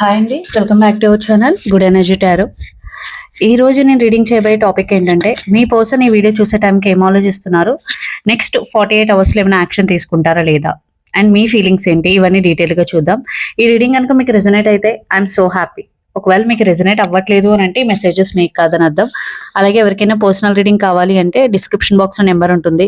Hi అండి welcome back to our channel good energy tarot ఈ రోజు నేను రీడింగ్ చేయబోయే టాపిక్ ఏంటంటే మీ పర్సన్ ఈ వీడియో చూసే టైంకి ఏం ఆలోచిస్తున్నారు? నెక్స్ట్ ఫార్టీ ఎయిట్ అవర్స్లో ఏమైనా యాక్షన్ తీసుకుంటారా లేదా? అండ్ మీ ఫీలింగ్స్ ఏంటి? ఇవన్నీ డీటెయిల్గా చూద్దాం. ఈ రీడింగ్ కనుక మీకు రిజనేట్ అయితే ఐఎమ్ సో హ్యాపీ ఒకవేళ మీకు రెజనేట్ అవ్వట్లేదు అని అంటే మెసేజెస్ మీకు కాదని అర్థం. అలాగే ఎవరికైనా పర్సనల్ రీడింగ్ కావాలి అంటే డిస్క్రిప్షన్ బాక్స్లో నెంబర్ ఉంటుంది.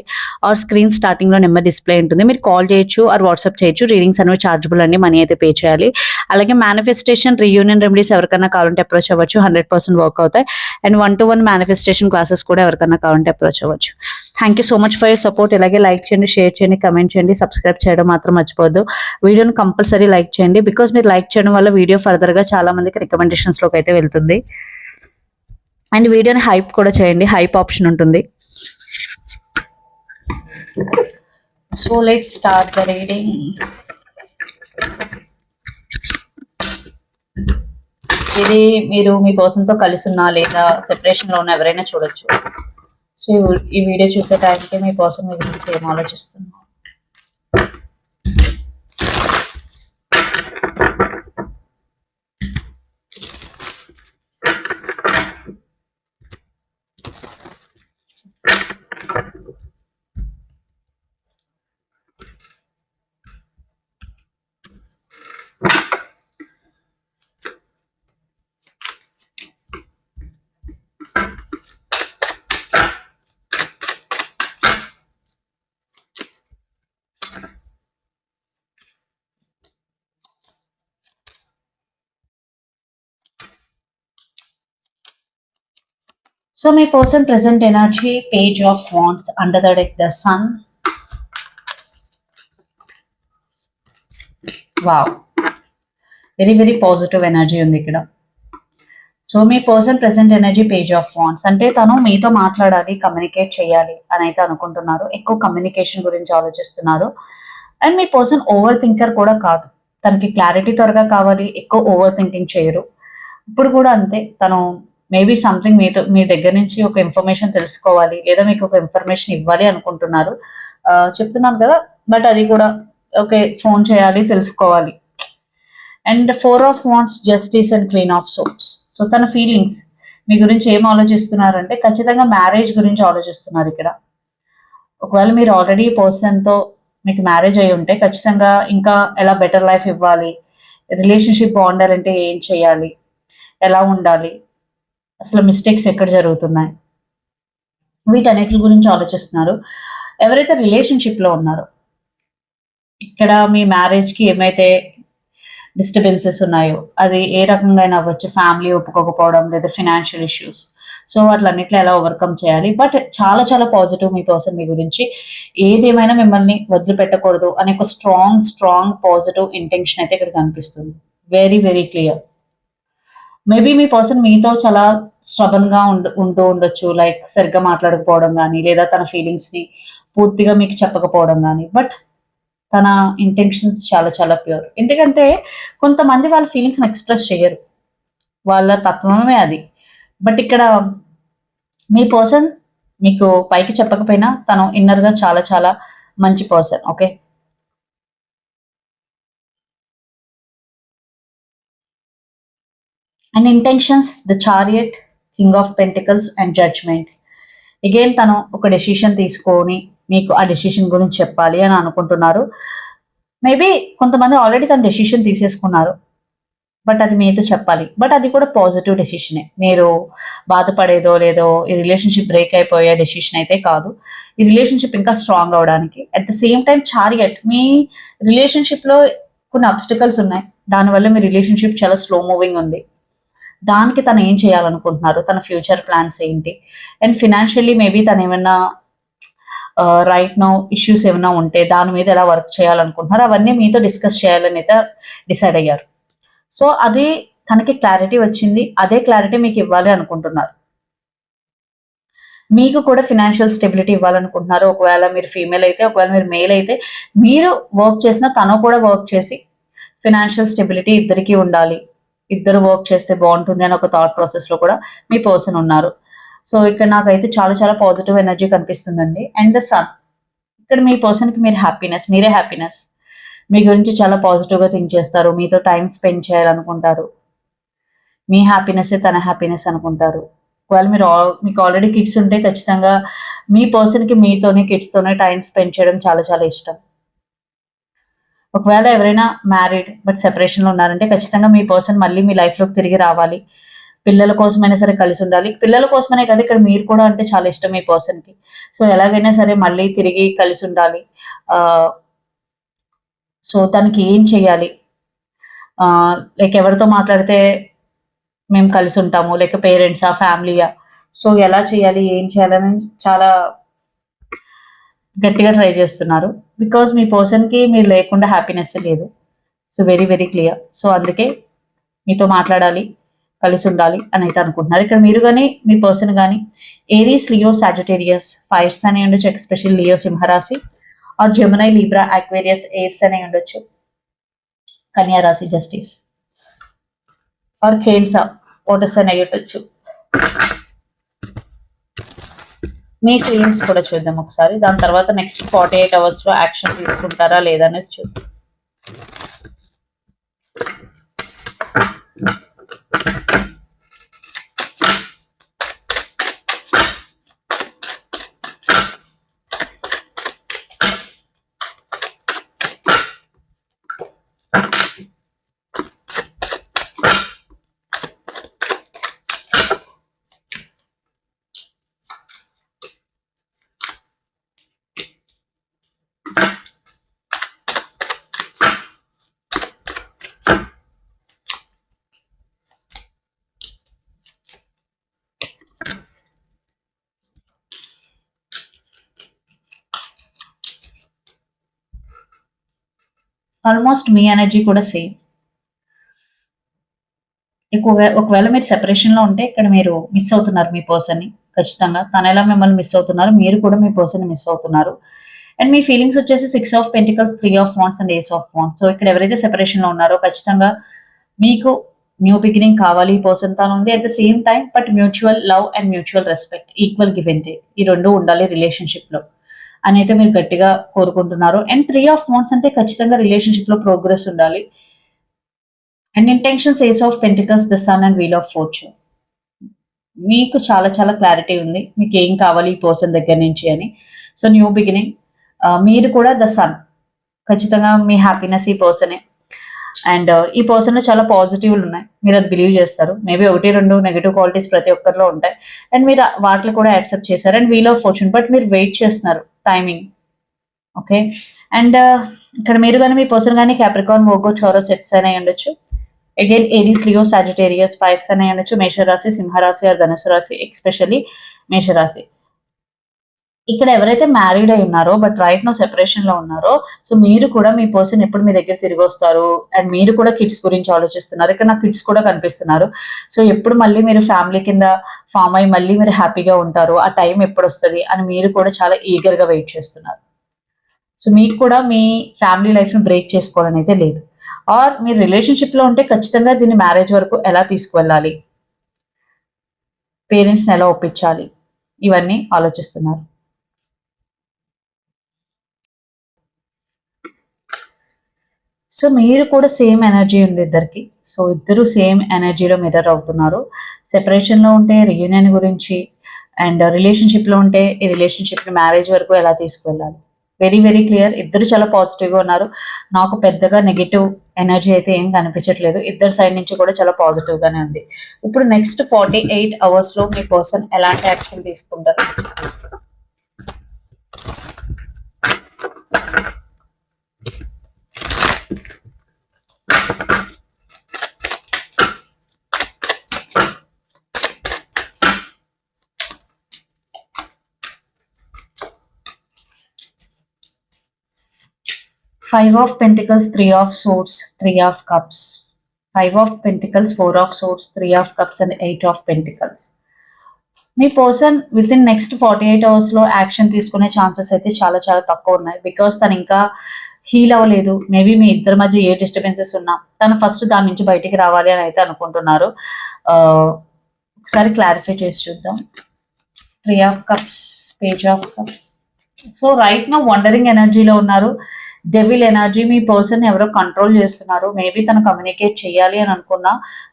ఆర్ స్క్రీన్ స్టార్టింగ్లో నెంబర్ డిస్ప్లే ఉంటుంది. మీరు కాల్ చేయొచ్చు ఆర్ వాట్సాప్ చేయొచ్చు. రీడింగ్స్ అనేవి చార్జబుల్ అండి. మనీ అయితే పే చేయాలి. అలాగే మేనిఫెస్టేషన్ రీయూనియన్ రెమెడీస్ ఎవరికైనా కావాలంటే అప్రోచ్ అవ్వచ్చు. హండ్రెడ్ పర్సెంట్ వర్క్ అవుతాయి. And one to one manifestation classes కూడా ఎవరికైనా కావాలంటే అప్రోచ్ అవ్వచ్చు. Thank you so much for your support ఇలాగే లైక్ చేయండి షేర్ చేయండి కమెంట్ చేయండి సబ్స్క్రైబ్ చేయడం మాత్రం మర్చిపోద్దు వీడియోని కంపల్సరీ లైక్ చేయండి బికాస్ మీరు లైక్ చేయడం వల్ల వీడియో ఫర్దర్గా చాలా మందికి రికమెండేషన్స్లోకి అయితే వెళ్తుంది. అండ్ వీడియోని హైప్ కూడా చేయండి హైప్ ఆప్షన్ ఉంటుంది. So let start the reading ఇది మీరు మీ పర్సన్తో కలిసి ఉన్నా లేదా సెపరేషన్లో ఉన్న ఎవరైనా చూడొచ్చు. సో ఈ వీడియో చూసే టైంకి మీకోసం పర్సన్ ఏం So my person present energy, page of wands under the deck, the sun. Wow very very positive energy ఉంది ఇక్కడ. So me person present energy page of wands అంటే తను మీతో మాట్లాడాలి కమ్యూనికేట్ చేయాలి అని అయితే అనుకుంటున్నారు. ఎక్కువ కమ్యూనికేషన్ గురించి ఆలోచిస్తున్నారు. అండ్ మీ పర్సన్ ఓవర్ థింకర్ కూడా కాదు. తనకి క్లారిటీ త్వరగా కావాలి ఎక్కువ ఓవర్ థింకింగ్ చేయరు. ఇప్పుడు కూడా అంతే. తను మేబీ సంథింగ్ మీతో మీ దగ్గర నుంచి ఒక ఇన్ఫర్మేషన్ తెలుసుకోవాలి లేదా మీకు ఒక ఇన్ఫర్మేషన్ ఇవ్వాలి అనుకుంటున్నారు. చెప్తున్నాను కదా బట్ అది కూడా ఓకే ఫోన్ చేయాలి తెలుసుకోవాలి. And four of wands justice and queen of swords. So తన ఫీలింగ్స్ మీ గురించి ఏం ఆలోచిస్తున్నారంటే ఖచ్చితంగా మ్యారేజ్ గురించి ఆలోచిస్తున్నారు ఇక్కడ. ఒకవేళ మీరు ఆల్రెడీ పర్సన్తో మీకు మ్యారేజ్ అయి ఉంటే ఖచ్చితంగా ఇంకా ఎలా బెటర్ లైఫ్ ఇవ్వాలి? రిలేషన్షిప్ బాగుండాలంటే ఏం చేయాలి? ఎలా ఉండాలి? అసలు మిస్టేక్స్ ఎక్కడ జరుగుతున్నాయి? వీటన్నిటి గురించి ఆలోచిస్తున్నారు. ఎవరైతే రిలేషన్షిప్లో ఉన్నారో ఇక్కడ మీ మ్యారేజ్కి ఏమైతే డిస్టర్బెన్సెస్ ఉన్నాయో అది ఏ రకంగా అయినా అవ్వచ్చు. ఫ్యామిలీ ఒప్పుకోకపోవడం లేదా ఫినాన్షియల్ ఇష్యూస్ సో వాటిలన్నిట్లో ఎలా ఓవర్కమ్ చేయాలి? బట్ చాలా చాలా పాజిటివ్ మీ పర్సన్ మీ గురించి. ఏదేమైనా మిమ్మల్ని వదిలిపెట్టకూడదు అనే ఒక స్ట్రాంగ్ స్ట్రాంగ్ పాజిటివ్ ఇంటెన్షన్ అయితే ఇక్కడ కనిపిస్తుంది. వెరీ వెరీ క్లియర్ మేబీ మీ పర్సన్ మీతో చాలా స్ట్రబన్గా ఉండ ఉంటూ ఉండొచ్చు. లైక్ సరిగ్గా మాట్లాడకపోవడం కానీ లేదా తన ఫీలింగ్స్ని పూర్తిగా మీకు చెప్పకపోవడం కానీ బట్ తన ఇంటెన్షన్స్ చాలా చాలా ప్యూర్ ఎందుకంటే కొంతమంది వాళ్ళ ఫీలింగ్స్ ఎక్స్ప్రెస్ చేయరు. వాళ్ళ తత్వమే అది. బట్ ఇక్కడ మీ పర్సన్ మీకు పైకి చెప్పకపోయినా తను ఇన్నర్గా చాలా చాలా మంచి person okay and intentions the chariot king of pentacles and judgement again తను ఒక డెసిషన్ తీసుకొని మీకు ఆ డెసిషన్ గురించి చెప్పాలి అని అనుకుంటున్నారు. మేబీ కొంతమంది ఆల్రెడీ తన డెసిషన్ తీసేసుకున్నారు. బట్ అది మీతో చెప్పాలి. బట్ అది కూడా పాజిటివ్ డెసిషనే మీరు బాధపడేదో లేదో ఈ రిలేషన్షిప్ బ్రేక్ అయిపోయే డెసిషన్ అయితే కాదు. ఈ రిలేషన్షిప్ ఇంకా స్ట్రాంగ్ అవడానికి. At the same time chariot మీ రిలేషన్షిప్లో కొన్ని అబ్స్టికల్స్ ఉన్నాయి. దానివల్ల మీ రిలేషన్షిప్ చాలా స్లో మూవింగ్ ఉంది. దానికి తను ఏం చేయాలనుకుంటున్నారు? తన ఫ్యూచర్ ప్లాన్స్ ఏంటి? అండ్ ఫినాన్షియల్లీ మేబీ తను ఏమైనా రైట్ నో ఇష్యూస్ ఏమైనా ఉంటే దాని మీద ఎలా వర్క్ చేయాలనుకుంటున్నారు? అవన్నీ మీతో డిస్కస్ చేయాలని అయితే డిసైడ్ అయ్యారు. సో అది తనకి క్లారిటీ వచ్చింది. అదే క్లారిటీ మీకు ఇవ్వాలి అనుకుంటున్నారు. మీకు కూడా ఫినాన్షియల్ స్టెబిలిటీ ఇవ్వాలనుకుంటున్నారు. ఒకవేళ మీరు ఫీమేల్ అయితే ఒకవేళ మీరు మేల్ అయితే మీరు వర్క్ చేసినా తను కూడా వర్క్ చేసి ఫినాన్షియల్ స్టెబిలిటీ ఇద్దరికీ ఉండాలి. ఇద్దరు వర్క్ చేస్తే బాగుంటుంది అని ఒక థాట్ ప్రాసెస్లో కూడా మీ పర్సన్ ఉన్నారు. సో ఇక్కడ నాకైతే చాలా చాలా పాజిటివ్ ఎనర్జీ కనిపిస్తుందండి. అండ్ ద సన్ ఇక్కడ మీ పర్సన్కి మీరు హ్యాపీనెస్ మీరే హ్యాపీనెస్ మీ గురించి చాలా పాజిటివ్గా థింక్ చేస్తారు. మీతో టైం స్పెండ్ చేయాలనుకుంటారు. మీ హ్యాపీనెస్ తన హ్యాపీనెస్ అనుకుంటారు. ఒకవేళ మీరు మీకు ఆల్రెడీ కిడ్స్ ఉంటే ఖచ్చితంగా మీ పర్సన్కి మీతోనే కిడ్స్తోనే టైం స్పెండ్ చేయడం చాలా చాలా ఇష్టం. ఒకవేళ ఎవరైనా మ్యారీడ్ బట్ సెపరేషన్లో ఉన్నారంటే ఖచ్చితంగా మీ పర్సన్ మళ్ళీ మీ లైఫ్లోకి తిరిగి రావాలి. పిల్లల కోసమైనా సరే కలిసి ఉండాలి. పిల్లల కోసమనే కదా ఇక్కడ మీరు కూడా అంటే చాలా ఇష్టం మీ పర్సన్కి సో ఎలాగైనా సరే మళ్ళీ తిరిగి కలిసి ఉండాలి. సో తనకి ఏం చేయాలి? లైక్ ఎవరితో మాట్లాడితే మేము కలిసి ఉంటాము? లేక పేరెంట్సా ఫ్యామిలీయా సో ఎలా చేయాలి? ఏం చేయాలని చాలా గట్టిగా ట్రై చేస్తున్నారు. బికాజ్ మీ పర్సన్కి మీరు లేకుండా హ్యాపీనెస్ లేదు. So very very clear so అందుకే మీతో మాట్లాడాలి కలిసి ఉండాలి అని అయితే అనుకుంటున్నారు. ఇక్కడ మీరు కానీ మీ పర్సన్ కానీ ఏరీస్ లియో సాజిటేరియస్ ఫైర్స్ అనే ఉండొచ్చు ఎక్స్పెషల్ లియో సింహరాశి or Gemini Libra Aquarius airs అనే ఉండొచ్చు. కన్యా రాశి జస్టిస్ ఆర్ కేన్సా ఓటస్ అని ఉండొచ్చు. మీ ఫీలింగ్స్ కూడా చూద్దాం ఒకసారి. దాని తర్వాత నెక్స్ట్ ఫార్టీ ఎయిట్ అవర్స్లో యాక్షన్ తీసుకుంటారా లేదా అనేది చూద్దాం. ఆల్మోస్ట్ మీ ఎనర్జీ కూడా సేమ్. ఎక్కువ ఒకవేళ మీరు సెపరేషన్లో ఉంటే ఇక్కడ మీరు మిస్ అవుతున్నారు మీ పర్సన్ని ఖచ్చితంగా. తను ఎలా మిమ్మల్ని మిస్ అవుతున్నారు మీరు కూడా మీ పర్సన్ మిస్ అవుతున్నారు. అండ్ మీ ఫీలింగ్స్ వచ్చేసి six of pentacles three of wands and ace of wands so ఇక్కడ ఎవరైతే సెపరేషన్లో ఉన్నారో ఖచ్చితంగా మీకు న్యూ బిగినింగ్ కావాలి ఈ పర్సన్ తాను ఉంది. At the same time but mutual love and mutual respect equal give and ఈ రెండు ఉండాలి రిలేషన్షిప్లో అని అయితే మీరు గట్టిగా కోరుకుంటున్నారు. అండ్ త్రీ ఆఫ్ వాన్స్ అంటే ఖచ్చితంగా రిలేషన్షిప్లో ప్రోగ్రెస్ ఉండాలి. And intentions ace of pentacles the sun and wheel of fortune మీకు చాలా చాలా క్లారిటీ ఉంది. మీకు ఏం కావాలి ఈ పర్సన్ దగ్గర నుంచి అని. సో న్యూ బిగినింగ్ మీరు కూడా ద సన్ ఖచ్చితంగా మీ హ్యాపీనెస్ ఈ పర్సనే అండ్ ఈ పర్సన్లో చాలా పాజిటివ్లు ఉన్నాయి. మీరు అది బిలీవ్ చేస్తారు. మేబీ ఒకటి రెండు నెగిటివ్ క్వాలిటీస్ ప్రతి ఒక్కరిలో ఉంటాయి. అండ్ మీరు వాటిని కూడా యాక్సెప్ట్ చేశారు. And wheel of fortune but మీరు వెయిట్ చేస్తున్నారు. టైమింగ్ ఓకే అండ్ ఇక్కడ మీరు కానీ మీ పర్సన్ కానీ క్యాప్రికాన్ మోగో చోరో సెట్స్ అనే ఉండొచ్చు. Again Aries Leo Sagittarius fires అనే ఉండొచ్చు. మేషరాశి సింహరాశి ఆర్ ధనుసు రాశి ఎక్స్పెషల్లీ మేషరాశి. ఇక్కడ ఎవరైతే మ్యారీడ్ అయి ఉన్నారో బట్ రైట్ నో సెపరేషన్లో ఉన్నారో సో మీరు కూడా మీ పర్సన్ ఎప్పుడు మీ దగ్గర తిరిగి వస్తారు? అండ్ మీరు కూడా కిడ్స్ గురించి ఆలోచిస్తున్నారు. ఇక్కడ నాకు కిడ్స్ కూడా కనిపిస్తున్నారు. సో ఎప్పుడు మళ్ళీ మీరు ఫ్యామిలీ కింద ఫామ్ అయ్యి మళ్ళీ మీరు హ్యాపీగా ఉంటారు ఆ టైం ఎప్పుడు వస్తుంది అని మీరు కూడా చాలా ఈగర్గా వెయిట్ చేస్తున్నారు. సో మీకు కూడా మీ ఫ్యామిలీ లైఫ్ను బ్రేక్ చేసుకోవాలని అయితే లేదు. ఆర్ మీరు రిలేషన్షిప్లో ఉంటే ఖచ్చితంగా దీన్ని మ్యారేజ్ వరకు ఎలా తీసుకువెళ్ళాలి? పేరెంట్స్ని ఎలా ఒప్పించాలి? ఇవన్నీ ఆలోచిస్తున్నారు. సో మీరు కూడా సేమ్ ఎనర్జీ ఉంది ఇద్దరికి. సో ఇద్దరు సేమ్ ఎనర్జీలో మిర్రర్ అవుతున్నారు. సెపరేషన్లో ఉంటే రియూనియన్ గురించి అండ్ రిలేషన్షిప్లో ఉంటే ఈ రిలేషన్షిప్ని మ్యారేజ్ వరకు ఎలా తీసుకువెళ్ళాలి? వెరీ వెరీ క్లియర్ ఇద్దరు చాలా పాజిటివ్గా ఉన్నారు. నాకు పెద్దగా నెగిటివ్ ఎనర్జీ అయితే ఏం కనిపించట్లేదు. ఇద్దరు సైడ్ నుంచి కూడా చాలా పాజిటివ్ గానే ఉంది. ఇప్పుడు నెక్స్ట్ ఫార్టీ ఎయిట్ అవర్స్లో మీ పర్సన్ ఎలాంటి యాక్షన్ తీసుకుంటారు? Five of pentacles three of swords three of cups five of pentacles four of swords three of cups and eight of pentacles me person with in next forty eight అవర్స్లో యాక్షన్ తీసుకునే chances అయితే చాలా చాలా తక్కువ ఉన్నాయి. Because తను ఇంకా హీల్ అవ్వలేదు. మేబీ మీ ఇద్దరి మధ్య ఏ డిస్టర్బెన్సెస్ ఉన్నా తను ఫస్ట్ దాని నుంచి బయటికి రావాలి అని అయితే అనుకుంటున్నారు. ఒకసారి క్లారిఫై చేసి చూద్దాం. Three of cups page of cups so right నా వండరింగ్ ఎనర్జీలో ఉన్నారు. డెవిల్ ఎనర్జీ మీ పర్సన్ ఎవరో కంట్రోల్ చేస్తున్నారు. మేబీ తను కమ్యూనికేట్ చేయాలి అని అనుకున్నా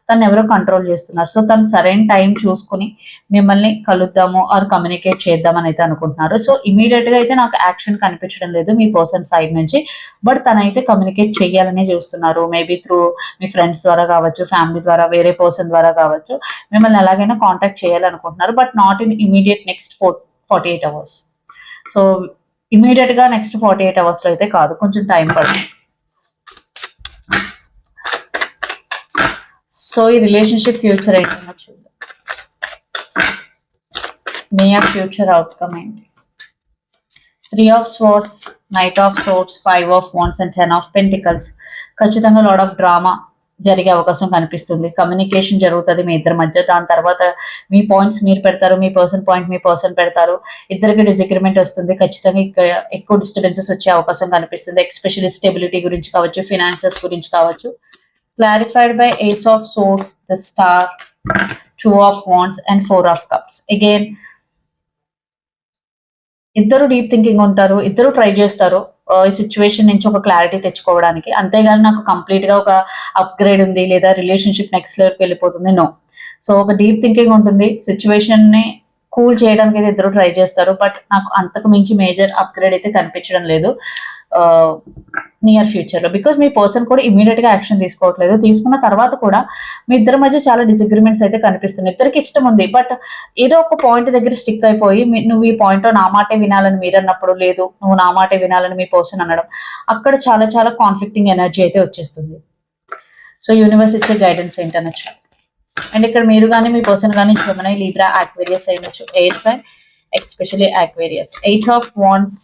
తను ఎవరో కంట్రోల్ చేస్తున్నారు. సో తను సరైన టైం చూసుకుని మిమ్మల్ని కలుద్దాము ఆర్ కమ్యూనికేట్ చేద్దామని అయితే అనుకుంటున్నారు. సో ఇమీడియట్గా అయితే నాకు యాక్షన్ కనిపించడం లేదు మీ పర్సన్ సైడ్ నుంచి. బట్ తనైతే కమ్యూనికేట్ చేయాలనే చూస్తున్నారు. మేబీ త్రూ మీ ఫ్రెండ్స్ ద్వారా కావచ్చు ఫ్యామిలీ ద్వారా వేరే పర్సన్ ద్వారా కావచ్చు మిమ్మల్ని ఎలాగైనా కాంటాక్ట్ చేయాలనుకుంటున్నారు. But not in immediate next four forty eight hours so ఇమీడియట్గా నెక్స్ట్ ఫార్టీ ఎయిట్ అవర్స్లో అయితే కాదు కొంచెం టైం పడుతుంది. సో ఈ రిలేషన్షిప్ ఫ్యూచర్ ఏంటన్నా చూద్దాం. మీ ఆఫ్ ఫ్యూచర్ అవుట్కమ్ ఏంటి? Three of swords knight of swords five of wands and ten of pentacles ఖచ్చితంగా లాడ్ ఆఫ్ డ్రామా జరిగే అవకాశం కనిపిస్తుంది. కమ్యూనికేషన్ జరుగుతుంది మీ ఇద్దరి మధ్య. దాని తర్వాత మీ పాయింట్స్ మీరు పెడతారు మీ పర్సన్ పాయింట్ మీ పర్సన్ పెడతారు. ఇద్దరికి డిసగ్రిమెంట్ వస్తుంది. ఖచ్చితంగా ఎక్కువ డిస్టర్బెన్సెస్ వచ్చే అవకాశం కనిపిస్తుంది. ఎక్స్పెషల్లీ స్టెబిలిటీ గురించి కావచ్చు ఫినాన్సెస్ గురించి కావచ్చు. Clarified by eights of swords the star two of wands and four of cups again ఇద్దరు డీప్ థింకింగ్ ఉంటారు ఇద్దరు ట్రై చేస్తారు. ఈ సిచ్యువేషన్ నుంచి ఒక క్లారిటీ తెచ్చుకోవడానికి. అంతేగాని నాకు కంప్లీట్గా ఒక అప్గ్రేడ్ ఉంది లేదా రిలేషన్షిప్ నెక్స్ట్ లెవెల్కి వెళ్ళిపోతుంది నో సో ఒక డీప్ థింకింగ్ ఉంటుంది. సిచ్యువేషన్ని కూల్ చేయడానికి అయితే ఇద్దరు ట్రై చేస్తారు. బట్ నాకు అంతకు మించి మేజర్ అప్గ్రేడ్ అయితే కనిపించడం లేదు. నియర్ ఫ్యూచర్లో బికాస్ మీ పర్సన్ కూడా ఇమీడియట్గా యాక్షన్ తీసుకోవట్లేదు. తీసుకున్న తర్వాత కూడా మీ ఇద్దరి మధ్య చాలా డిసగ్రిమెంట్స్ అయితే కనిపిస్తుంది ఇద్దరికి ఇష్టం ఉంది. బట్ ఏదో ఒక పాయింట్ దగ్గర స్టిక్ అయిపోయి నువ్వు ఈ పాయింట్ నా మాటే వినాలని మీరు అన్నప్పుడు లేదు. నువ్వు నా మాటే వినాలని మీ పర్సన్ అనడం. అక్కడ చాలా చాలా కాన్ఫ్లిక్టింగ్ ఎనర్జీ అయితే వచ్చేస్తుంది. సో యూనివర్స్ ఇచ్చే గైడెన్స్ ఏంటనొచ్చు? అండ్ ఇక్కడ మీరు కానీ మీ పర్సన్ కానీ Gemini Libra Aquarius అయినొచ్చు air five especially Aquarius eight of wands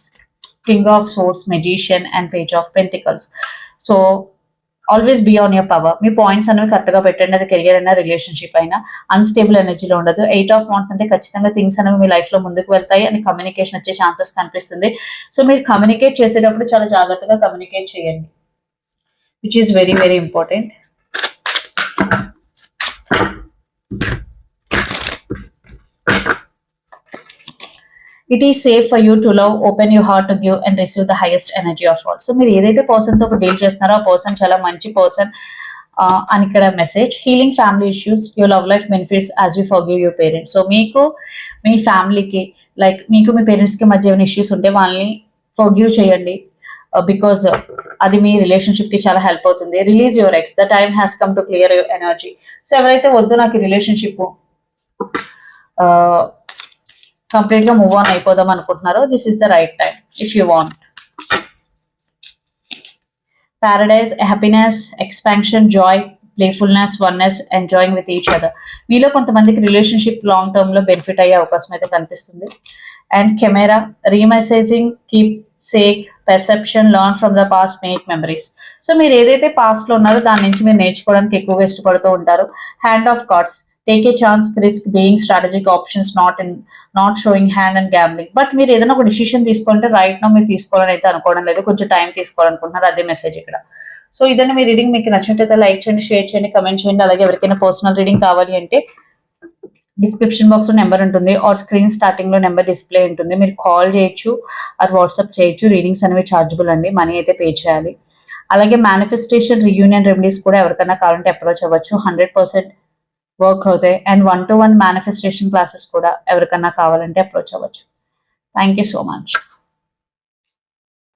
king of swords magician and page of pentacles so always be on your power me points అనేవి కరెక్ట్గా పెట్టండి. అది కెరియర్ అయినా రిలేషన్షిప్ అయినా అన్స్టేబుల్ ఎనర్జీలో ఉండదు. ఎయిట్ ఆఫ్ వాన్స్ అంటే ఖచ్చితంగా థింగ్స్ అనేవి మీ లైఫ్లో ముందుకు వెళ్తాయి అని కమ్యూనికేషన్ వచ్చే ఛాన్సెస్ కనిపిస్తుంది. సో మీరు కమ్యూనికేట్ చేసేటప్పుడు చాలా జాగ్రత్తగా కమ్యూనికేట్ చేయండి. Which is very very important it is safe for you to love open you heart to give and receive the highest energy of all so మీరు ఏదైతే పర్సన్తో డీల్ చేస్తున్నారో ఆ పర్సన్ చాలా మంచి పర్సన్ అని ఇక్కడ message healing family issues you love life benefits as you forgive your parents so మీకు మీ ఫ్యామిలీకి లైక్ మీకు మీ పేరెంట్స్కి మధ్య ఏమైనా ఇష్యూస్ ఉంటే వాళ్ళని ఫర్గివ్ చేయండి. Uh, బికాజ్ uh, అది మీ రిలేషన్షిప్కి చాలా హెల్ప్ అవుతుంది. Release your ex the time has come to clear your energy so ఎవరైతే వద్దు నాకు రిలేషన్షిప్ కంప్లీట్గా మూవ్ ఆన్ అయిపోదాం అనుకుంటున్నారో this is the right time if you want paradise happiness expansion joy playfulness oneness enjoying with each other మీలో కొంతమందికి relationship long టర్మ్లో benefit అయ్యే అవకాశం అయితే కనిపిస్తుంది. And camera remessaging keepsake perception learn from the past make memories so మీరు ఏదైతే పాస్ట్లో ఉన్నారో దాని నుంచి మీరు నేర్చుకోవడానికి ఎక్కువగా ఇష్టపడుతూ ఉంటారు. Hand of cards take a chance risk being strategic options not in not showing hand and gambling but మీరు ఏదైనా ఒక డిసిషన్ తీసుకుంటే రైట్ నో మీరు తీసుకోవాలని అయితే అనుకోవడం లేదు. కొంచెం టైం తీసుకోవాలనుకుంటున్నారు. అదే మెసేజ్ ఇక్కడ. సో ఇదన్నా మీ రీడింగ్ మీకు నచ్చినట్లయితే లైక్ చేయండి షేర్ చేయండి కమెంట్ చేయండి. అలాగే ఎవరికైనా పర్సనల్ రీడింగ్ కావాలి అంటే డిస్క్రిప్షన్ బాక్స్లో నెంబర్ ఉంటుంది. ఆర్ స్క్రీన్ స్టార్టింగ్లో నెంబర్ డిస్ప్లే ఉంటుంది. మీరు కాల్ చేయొచ్చు ఆర్ వాట్సాప్ చేయొచ్చు. రీడింగ్స్ అనేవి చార్జబుల్ అండి. మనీ అయితే పే చేయాలి. అలాగే మేనిఫెస్టేషన్ రియూనియన్ రెమెడీస్ కూడా ఎవరికైనా కావాలంటే అప్రోచ్ అవ్వచ్చు. హండ్రెడ్ పర్సెంట్ వర్క్ అవుతాయి. And one to one manifestation classes కూడా ఎవరికన్నా కావాలంటే అప్రోచ్ అవ్వచ్చు. Thank you so much